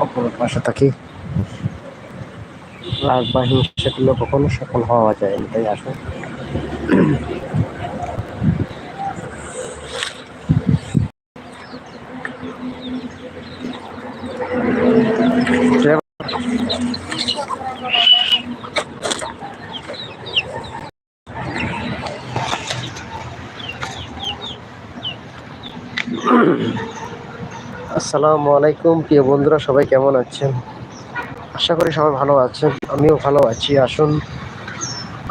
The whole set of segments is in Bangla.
অপরের পাশে থাকি। রাগ বা কখনো সফল হওয়া যায় তাই আসুন। আসসালামু আলাইকুম, প্রিয় বন্ধুরা, সবাই কেমন আছেন? আশা করি সবাই ভালো আছেন, আমিও ভালো আছি। আসুন,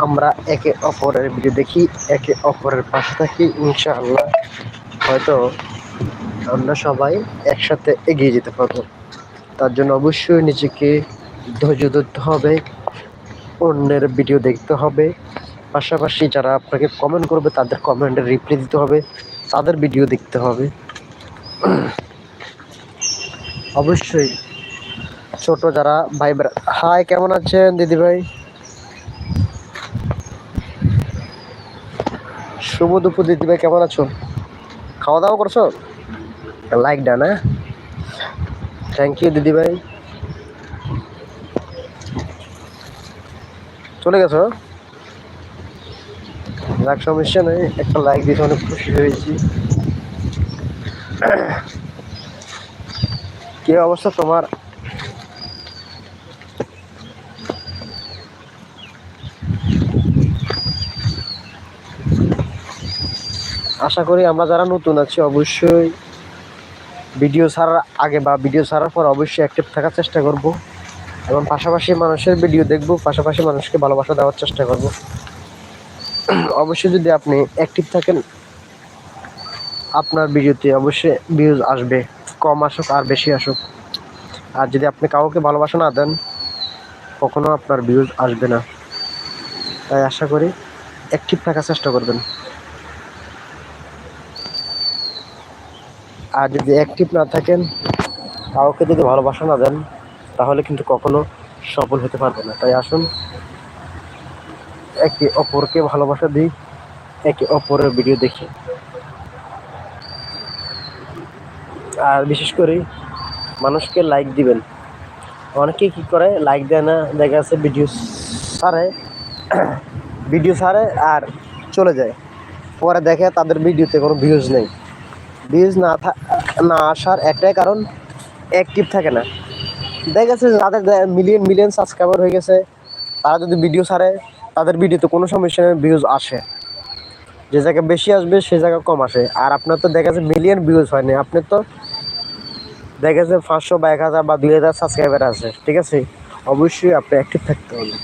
আমরা একে অপরের ভিডিও দেখি, একে অপরের পাশে থাকি, ইনশাআল্লাহ হয়তো আমরা সবাই একসাথে এগিয়ে যেতে পারব। তার জন্য অবশ্যই নিজেকে ধৈর্য ধরতে হবে, অন্যের ভিডিও দেখতে হবে। পাশাপাশি যারা আপনাকে কমেন্ট করবে, তাদের কমেন্টের রিপ্লাই দিতে হবে, তাদের ভিডিও দেখতে হবে। অবশ্যই। ছোট যারা ভাই হাই, কেমন আছেন দিদি ভাই শুভ দুপুর দিদি ভাই কেমন আছো? খাওয়া দাওয়া করছ? লাইক ডান হ্যাঁ? থ্যাংক ইউ দিদি ভাই চলে গেছো? লাইক সমস্যা নেই একটা লাইক দিতে অনেক খুশি হয়েছি। কি অবস্থা তোমার? আশা করি আমরা যারা নতুন আছি, অবশ্যই ভিডিও ছাড়ার আগে বা ভিডিও ছাড়ার পর অবশ্যই অ্যাক্টিভ থাকার চেষ্টা করব এবং পাশাপাশি মানুষের ভিডিও দেখব, পাশাপাশি মানুষকে ভালোবাসা দেওয়ার চেষ্টা করব। অবশ্যই যদি আপনি অ্যাক্টিভ থাকেন, আপনার ভিডিওতে অবশ্যই ভিউজ আসবে। কম আসুক আর বেশি আসুক। আর যদি আপনি কাউকে ভালোবাসা না দেন, কখনো আপনার ভিউজ আসবে না। তাই আশা করি অ্যাক্টিভ থাকার চেষ্টা করবেন। আর যদি অ্যাক্টিভ না থাকেন, কাউকে যদি ভালোবাসা না দেন, তাহলে কিন্তু কখনো সফল হতে পারবে না। তাই আসুন, একে অপরকে ভালোবাসা দিই, একে অপরের ভিডিও দেখি। আর বিশেষ করে মানুষকে লাইক দিবেন। অনেকে কি করে লাইক দেয় না, দেখা যাচ্ছে ভিডিও সারে ভিডিও সারে আর চলে যায়। পরে দেখে তাদের ভিডিওতে কোনো ভিউজ নেই। ভিউজ না থা, না আসার একটাই কারণ অ্যাক্টিভ থাকে না। দেখা গেছে যাদের মিলিয়ন মিলিয়ন সাবস্ক্রাইবার হয়ে গেছে। তারা যদি ভিডিও ছাড়ে, তাদের ভিডিওতে কোনো সমস্যা নেই ভিউজ আসে। যে জায়গায় বেশি আসবে, সে জায়গায় কম আসে। আর আপনার তো দেখা যাচ্ছে মিলিয়ন ভিউজ হয়নি। আপনার তো দেখা যাচ্ছে পাঁচশো বা এক হাজার বা দুই হাজার সাবস্ক্রাইবার আছে, ঠিক আছে? অবশ্যই আপনি অ্যাক্টিভ থাকতে হবে।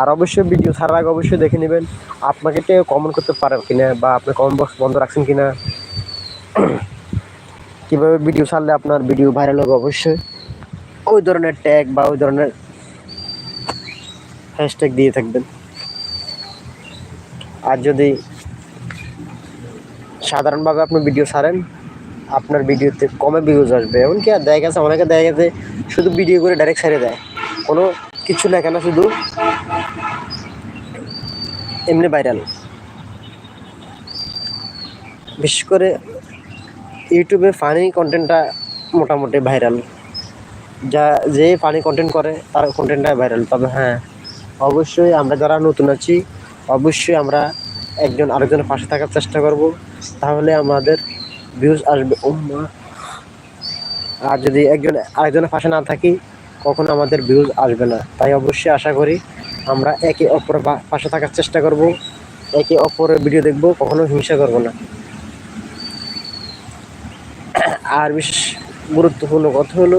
আর অবশ্যই ভিডিও ছাড়ার আগে অবশ্যই দেখে নেবেন, আপনাকে কেউ কমেন্ট করতে পারেন কিনা বা আপনি কমেন্ট বক্স বন্ধ রাখছেন কিনা। কীভাবে ভিডিও ছাড়লে আপনার ভিডিও ভাইরাল হবে অবশ্যই ওই ধরনের ট্যাগ বা ওই ধরনের হ্যাশট্যাগ দিয়ে থাকবেন। আর যদি সাধারণভাবে আপনি ভিডিও ছাড়েন আপনার ভিডিওতে কমে ভিউজ আসবে। এমনকি আর দেখা গেছে, অনেকে দেখা গেছে শুধু ভিডিও করে ডাইরেক্ট ছেড়ে দেয়। কোনো কিছু লেখে না, শুধু এমনি ভাইরাল বিশেষ করে ইউটিউবে ফানি কন্টেন্টটা মোটামুটি ভাইরাল যা, যে ফানি কন্টেন্ট করে, তার কন্টেন্টটা ভাইরাল তবে হ্যাঁ অবশ্যই আমরা যারা নতুন আছি, অবশ্যই আমরা একজন আরেকজনের পাশে থাকার চেষ্টা করব। তাহলে আমাদের ভিউজ আসবে আর যদি একজন আরেকজনের পাশে না থাকি, কখনো আমাদের ভিউজ আসবে না। তাই অবশ্যই আশা করি আমরা একে অপরের পাশে থাকার চেষ্টা করব। একে অপরের ভিডিও দেখব, কখনো হিংসা করব না। আর বিশেষ গুরুত্বপূর্ণ কথা হলো,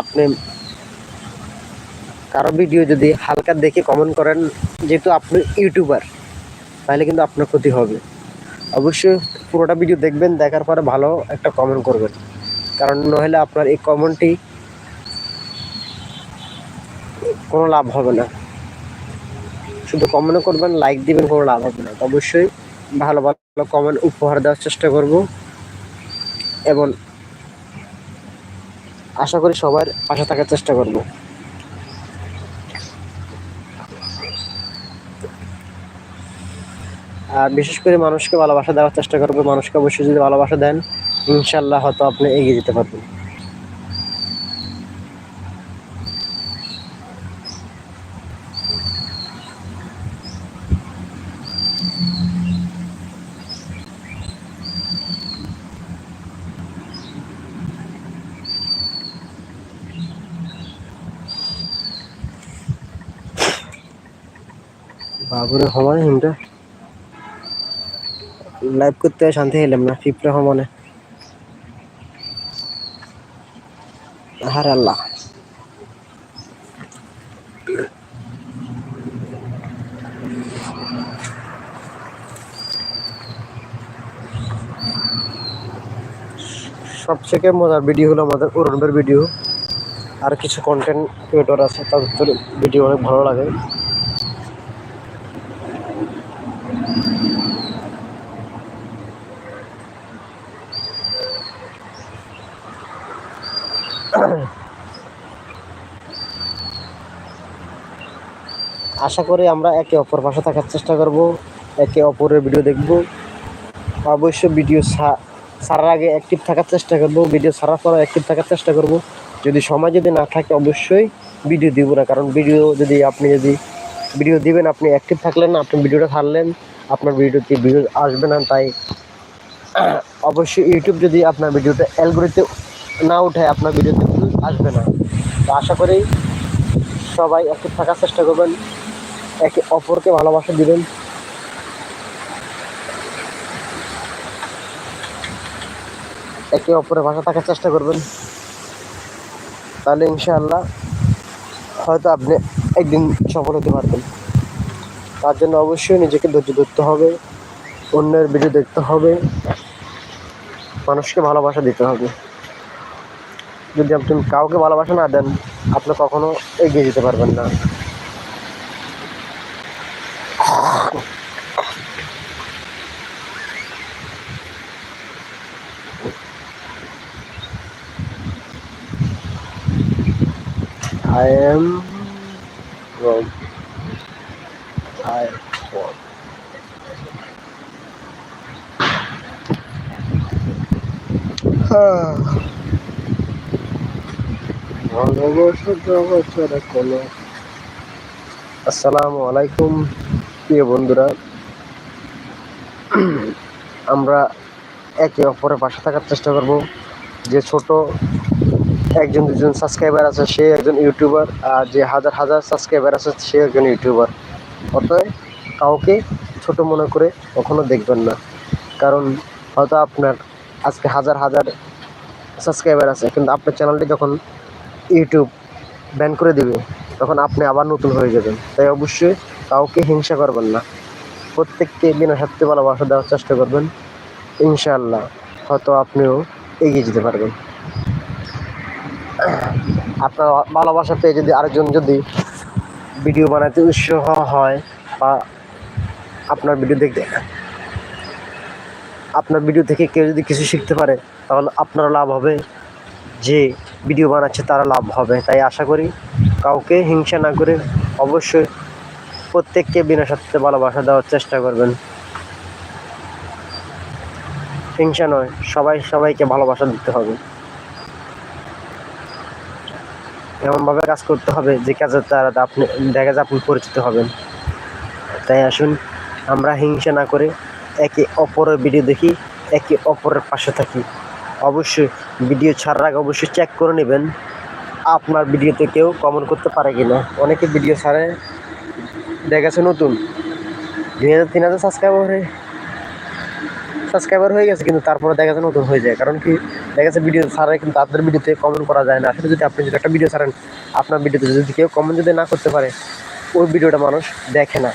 আপনি কারও ভিডিও যদি হালকা দেখে কমেন্ট করেন, যেহেতু আপনি ইউটিউবার, তাহলে কিন্তু আপনার ক্ষতি হবে। অবশ্যই পুরোটা ভিডিও দেখবেন, দেখার পরে ভালো একটা কমেন্ট করবেন। কারণ নইলে আপনার এই কমেন্টটি কোনো লাভ হবে না। শুধু কমেন্ট করবেন লাইক দিবেন, কোনো লাভ হবে না। অবশ্যই ভালো ভালো কমেন্ট উপহার দেওয়ার চেষ্টা করব। এবং আশা করি সবার পাশে থাকার চেষ্টা করব। আর বিশেষ করে মানুষকে ভালোবাসা দেওয়ার চেষ্টা করবে। মানুষকে অবশ্যই যদি ভালোবাসা দেন, ইনশাল্লাহ হয়তো আপনি এগিয়ে যেতে পারবেন। বাবুরে হওয়ায় হিন্দা লাইভ করতে শান্তি হইলাম না ফিফটা সমানে হার আল্লাহ। সবথেকে মজার ভিডিও হলো আমাদের অরুণবের ভিডিও আর কিছু কন্টেন্ট ক্রিয়েটর আছে, তাদের ভিডিও অনেক ভালো লাগে। আশা করি আমরা একে অপর পাশে থাকার চেষ্টা করব, একে অপরের ভিডিও দেখব। অবশ্য ভিডিও সারার আগে অ্যাক্টিভ থাকার চেষ্টা করব ভিডিও সারার পর অ্যাক্টিভ থাকার চেষ্টা করব। যদি সময় যদি না থাকে অবশ্যই ভিডিও দিব না, কারণ ভিডিও যদি আপনি যদি ভিডিও দিবেন, আপনি অ্যাক্টিভ থাকলেন না, আপনি ভিডিওটা ছাড়লেন, আপনার ভিডিওতে ভিডিও আসবে না, তাই অবশ্যই ইউটিউব যদি আপনার ভিডিওটা অ্যালগোরিতে না উঠে আপনার ভিডিওতে আসবে না। তো আশা করি সবাই অ্যাক্টিভ থাকার চেষ্টা করবেন। একে অপরকে ভালোবাসা দিবেন। একে অপরের ভাষা থাকার চেষ্টা করবেন। তাহলে ইনশাআল্লাহ হয়তো আপনি একদিন সফল হতে পারবেন। তার জন্য অবশ্যই নিজেকে ধৈর্য ধরতে হবে, অন্যের ভিডিও দেখতে হবে, মানুষকে ভালোবাসা দিতে হবে। যদি আপনি কাউকে ভালোবাসা না দেন, আপনি কখনো এগিয়ে যেতে পারবেন না। I am from Taiwan. আসসালামু আলাইকুম প্রিয় বন্ধুরা। আমরা একে অপরের পাশে থাকার চেষ্টা করব। যে ছোট একজন দুজন সাবস্ক্রাইবার আছে, সে একজন ইউটিউবার আর যে হাজার হাজার সাবস্ক্রাইবার আছে, সে একজন ইউটিউবার অতএব কাউকে ছোট মনে করে কখনো দেখবেন না। কারণ হয়তো আপনার আজকে হাজার হাজার সাবস্ক্রাইবার আছে, কিন্তু আপনার চ্যানেলটি যখন ইউটিউব ব্যান করে দেবে, তখন আপনি আবার নতুন হয়ে যাবেন। তাই অবশ্যই কাউকে হিংসা করবেন না। প্রত্যেককে বিনা স্বার্থে ভালোবাসা দেওয়ার চেষ্টা করবেন। ইনশাআল্লাহ হয়তো আপনিও এগিয়ে যেতে পারবেন। আপনার ভালোবাসা পেয়ে যদি আরেকজন যদি ভিডিও বানাতে উৎসাহ হয় বা আপনার ভিডিও দেখতে আপনার ভিডিও থেকে কেউ যদি কিছু শিখতে পারে, তাহলে আপনারও লাভ হবে। যে ভিডিও বানাচ্ছে তারা লাভ হবে। তাই আশা করি কাউকে হিংসা না করে অবশ্যই প্রত্যেককে বিনা স্বার্থে ভালোবাসা দেওয়ার চেষ্টা করবেন। হিংসা নয়, সবাই সবাইকে ভালোবাসা দিতে হবে। এমনভাবে কাজ করতে হবে, যে কাজের দ্বারা আপনি, দেখা যায় আপনি পরিচিত হবেন। তাই আসুন, আমরা হিংসা না করে একে অপরের ভিডিও দেখি, একে অপরের পাশে থাকি। অবশ্যই ভিডিও ছাড়ার আগে অবশ্যই চেক করে নেবেন, আপনার ভিডিওতে কেউ কমেন্ট করতে পারে কি না অনেকে ভিডিও ছাড়ে, দেখাচ্ছে নতুন। দুই হাজার, তিন হাজার সাবস্ক্রাইবার সাবস্ক্রাইবার হয়ে গেছে, কিন্তু তারপরে দেখা যাচ্ছে নতুন হয়ে যায়। কারণ কি, দেখা যাচ্ছে ভিডিও ছাড়া কিন্তু তাদের ভিডিওতে কমেন্ট করা যায় না। আসলে যদি আপনি যদি একটা ভিডিও ছাড়েন, আপনার ভিডিওতে যদি কেউ কমেন্ট যদি না করতে পারে, ওই ভিডিওটা মানুষ দেখে না।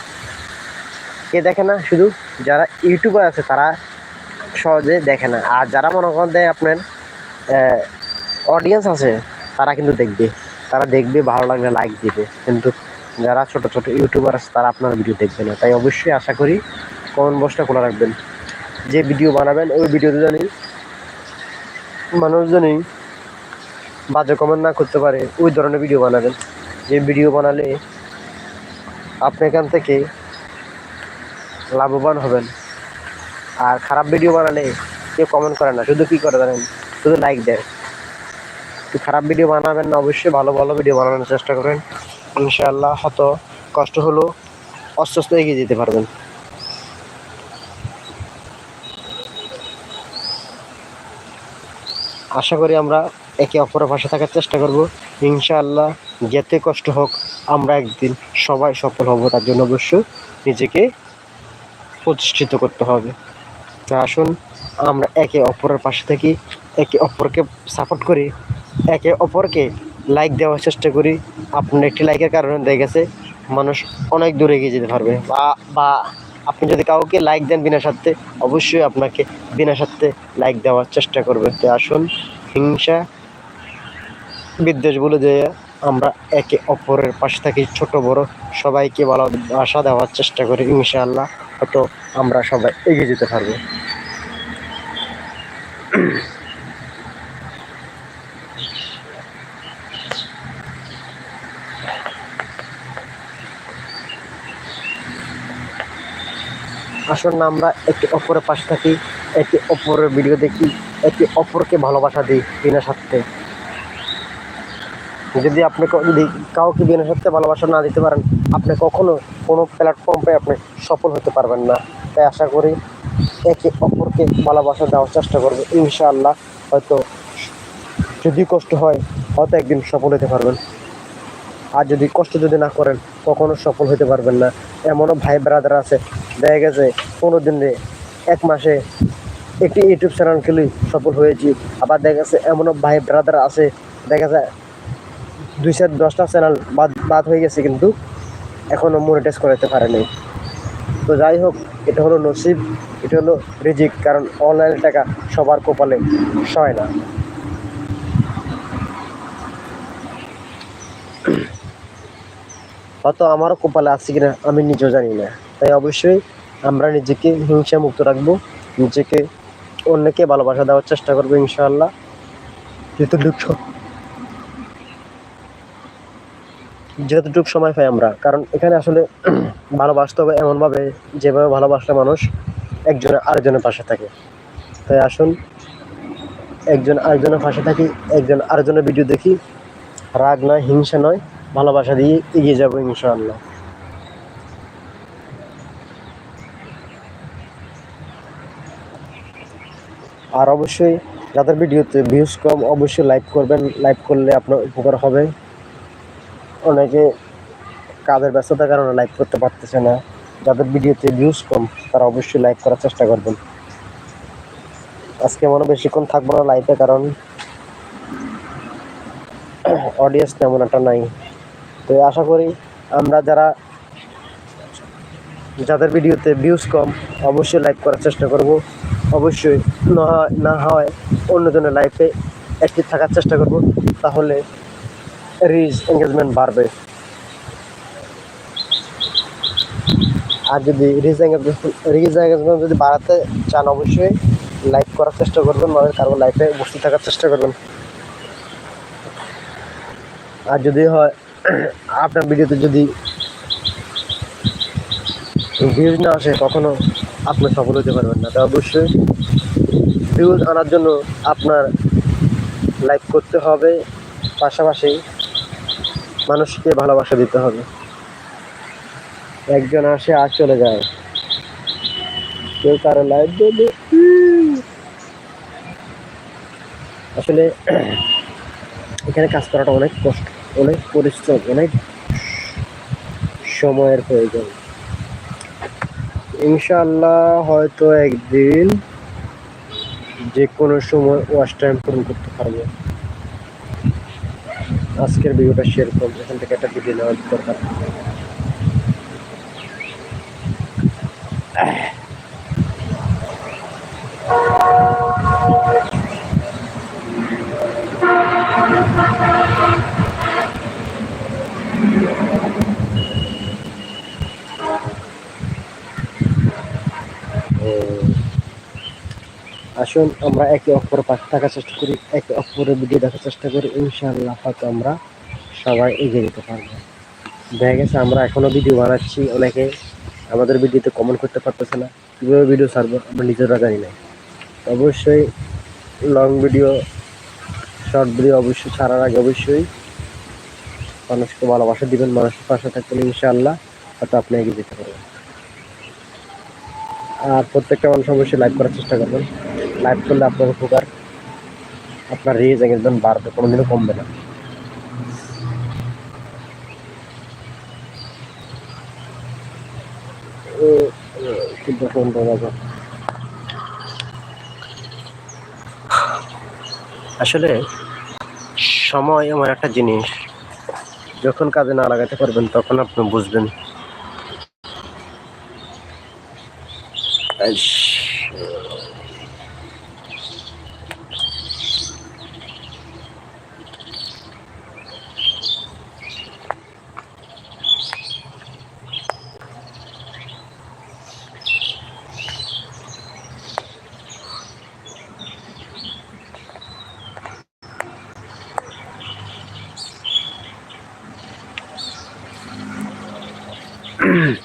কে দেখে না? শুধু যারা ইউটিউবার আছে, তারা সহজে দেখে না। আর যারা মনে করেন দেয় আপনার অডিয়েন্স আছে, তারা কিন্তু দেখবে। তারা দেখবে, ভালো লাগলে লাইক দিবে। কিন্তু যারা ছোট ছোট ইউটিউবার আছে, তারা আপনার ভিডিও দেখবে না। তাই অবশ্যই আশা করি কমেন্ট বক্সটা খোলা রাখবেন। যে ভিডিও বানাবেন, ওই ভিডিওতে জানি মানুষ জানি বাজে কমেন্ট না করতে পারে, ওই ধরনের ভিডিও বানাবেন। যে ভিডিও বানালে আপনি এখান থেকে লাভবান হবেন। আর খারাপ ভিডিও বানালে কেউ কমেন্ট করে না, শুধু কী করে জানেন? শুধু লাইক দেয়। খারাপ ভিডিও বানাবেন না, অবশ্যই ভালো ভালো ভিডিও বানানোর চেষ্টা করেন। ইনশাআল্লাহ হয়তো কষ্ট হলেও আস্তে এগিয়ে যেতে পারবেন। আশা করি আমরা একে অপরের পাশে থাকার চেষ্টা করব। ইনশাআল্লাহ যেতে কষ্ট হোক, আমরা একদিন সবাই সফল হব, তার জন্য অবশ্যই নিজেকে প্রতিষ্ঠিত করতে হবে। তো আসুন, আমরা একে অপরের পাশে থাকি, একে অপরকে সাপোর্ট করি, একে অপরকে লাইক দেওয়ার চেষ্টা করি। আপনার একটি লাইকের কারণে দেখা গেছে, মানুষ অনেক দূরে এগিয়ে যেতে পারবে। বা বা আপনি যদি কাউকে লাইক দেন বিনা স্বার্থে অবশ্যই আপনাকে বিনা স্বার্থে লাইক দেওয়ার চেষ্টা করবে। তো আসুন, হিংসা বিদ্বেষ বলে যে আমরা একে অপরের পাশে থাকি, ছোট, বড়, সবাইকে ভালোবাসা দেওয়ার চেষ্টা করি, ইনশাআল্লাহ। হয়তো আমরা সবাই এগিয়ে যেতে পারব। আসুন না, আমরা একে অপরের পাশে থাকি একে অপরের ভিডিও দেখি একে অপরকে ভালোবাসা দিই বিনা স্বার্থে যদি আপনি যদি কাউকে বিনা স্বার্থে ভালোবাসা না দিতে পারেন, আপনি কখনো কোনো প্ল্যাটফর্মে আপনি সফল হতে পারবেন না। তাই আশা করি একে অপরকে ভালোবাসা দেওয়ার চেষ্টা করবে, ইনশাআল্লাহ। হয়তো যদি কষ্ট হয়, হয়তো একদিন সফল হতে পারবেন। আর যদি কষ্ট যদি না করেন, কখনো সফল হতে পারবেন না। এমনও ভাই ব্রাদার আছে, দেখা গেছে কোনো দিনে এক মাসে একটি ইউটিউব চ্যানেল খুলেই সফল হয়েছি। আবার দেখা গেছে এমনও ভাই ব্রাদার আছে, দেখা যায় দুই চার দশটা চ্যানেল বাদ বাদ হয়ে গেছে কিন্তু এখনও মনিটাইজ করাতে পারেনি তো যাই হোক, এটা হলো নসিব, এটা হলো রিজিক, কারণ অনলাইন টাকা সবার কপালে সয় না। হয়তো আমারও কপালে আছে কিনা আমি নিজেও জানি না। তাই অবশ্যই আমরা নিজেকে হিংসা মুক্ত রাখব, নিজেকে অন্যকে ভালোবাসা দেওয়ার চেষ্টা করব ইনশাআল্লাহ। যতটুক যতটুক সময় পাই আমরা। কারণ এখানে আসলে ভালোবাসতে হবে এমনভাবে যেভাবে ভালোবাসলে মানুষ একজনের আরেকজনের পাশে থাকে। তাই আসুন, একজন আরেকজনের পাশে থাকি, একজন আরেকজনের ভিডিও দেখি। রাগ নয়, হিংসা নয়। ভালোবাসা দিয়ে এগিয়ে যাব ইনশাআল্লাহ। আর অবশ্যই যাদের ভিডিওতে ভিউজ কম, অবশ্যই লাইক করবেন। লাইক করলে আপনার উপকার হবে। অনেকে কাজের ব্যস্ততার কারণে লাইক করতে পারতেছে না। যাদের ভিডিওতে ভিউজ কম, তারা অবশ্যই লাইক করার চেষ্টা করবেন। আজকে মনে বেশিক্ষণ থাকব না লাইফে কারণ অডিয়েন্স তেমন একটা নাই। তো আশা করি আমরা যারা যাদের ভিডিওতে ভিউজ কম, অবশ্যই লাইক করার চেষ্টা করব। অবশ্যই না হয়- না হয় অন্যজনের লাইফে অ্যাক্টিভ থাকার চেষ্টা করব, তাহলে রিচ এঙ্গেজমেন্ট বাড়বে। আর যদি রিচ এঙ্গেজমেন্ট রিচ এঙ্গেজমেন্ট যদি বাড়াতে চান, অবশ্যই লাইক করার চেষ্টা করবেন মানে কারও লাইফে উপস্থিত থাকার চেষ্টা করবেন। আর যদি হয় আপনার ভিডিওতে যদি ভিউজ না আসে, কখনো আপনি সফল হতে পারবেন না। তো অবশ্যই ভিউজ আনার জন্য আপনার লাইক করতে হবে। পাশাপাশি মানুষকে ভালোবাসা দিতে হবে। একজন আসে আর চলে যায়। কেউ কারও লাইক দেবে। আসলে এখানে কাজ করাটা অনেক কষ্ট। অনেক পরিশ্রম, অনেক সময়ের প্রয়োজন। ইনশাল্লাহ হয়তো একদিন যে কোনো সময় ওয়াশ টাইম পূরণ করতে পারব। আজকের ভিডিওটা শেয়ার করব এখান থেকে একটা ভিডিও নেওয়ার দরকার। আসুন, আমরা একে অপরের পাশে থাকার চেষ্টা করি, একে অপরের ভিডিও দেখার চেষ্টা করি। ইনশাআল্লাহ হয়তো আমরা সবাই এগিয়ে যেতে পারব। দেখা গেছে, আমরা এখনও ভিডিও বানাচ্ছি, অনেকে আমাদের ভিডিওতে কমেন্ট করতে পারতেছে না। কীভাবে ভিডিও ছাড়বো, আমরা নিজেরা জানি না। অবশ্যই লং ভিডিও শর্ট ভিডিও অবশ্যই ছাড়ার আগে অবশ্যই মানুষকে ভালোবাসা দিবেন, মানুষের পাশে থাকবেন, ইনশাআল্লাহ হয়তো আপনি এগিয়ে যেতে পারবেন। আর প্রত্যেকটা মানুষ অবশ্যই লাইভ করার চেষ্টা করবেন। লাইভ করলে আপনার উপকার, আপনার রিচ এঙ্গেজমেন্ট বাড়বে, কোনোদিনও কমবে না। দেখো। আসলে সময় এমন একটা জিনিস, যখন কাজে না লাগাতে পারবেন, তখন আপনি বুঝবেন mm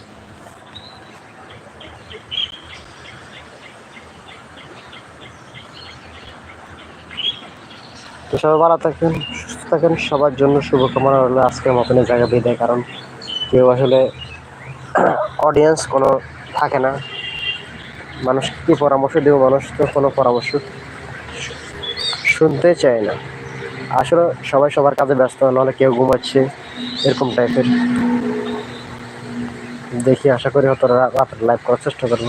সবাই ভালো থাকেন, সুস্থ থাকেন, সবার জন্য শুভকামনা আজকের মতন এই জায়গা বিদায়, কারণ কেউ আসলে অডিয়েন্স কোনো থাকে না। মানুষ কি পরামর্শ দেবো, মানুষ তো কোনো পরামর্শ শুনতে চায় না। আসলে সবাই সবার কাজে ব্যস্ত, নাহলে কেউ ঘুমাচ্ছে এরকম টাইপের দেখি, আশা করি হয়তো রাতের লাইভ করার চেষ্টা করব।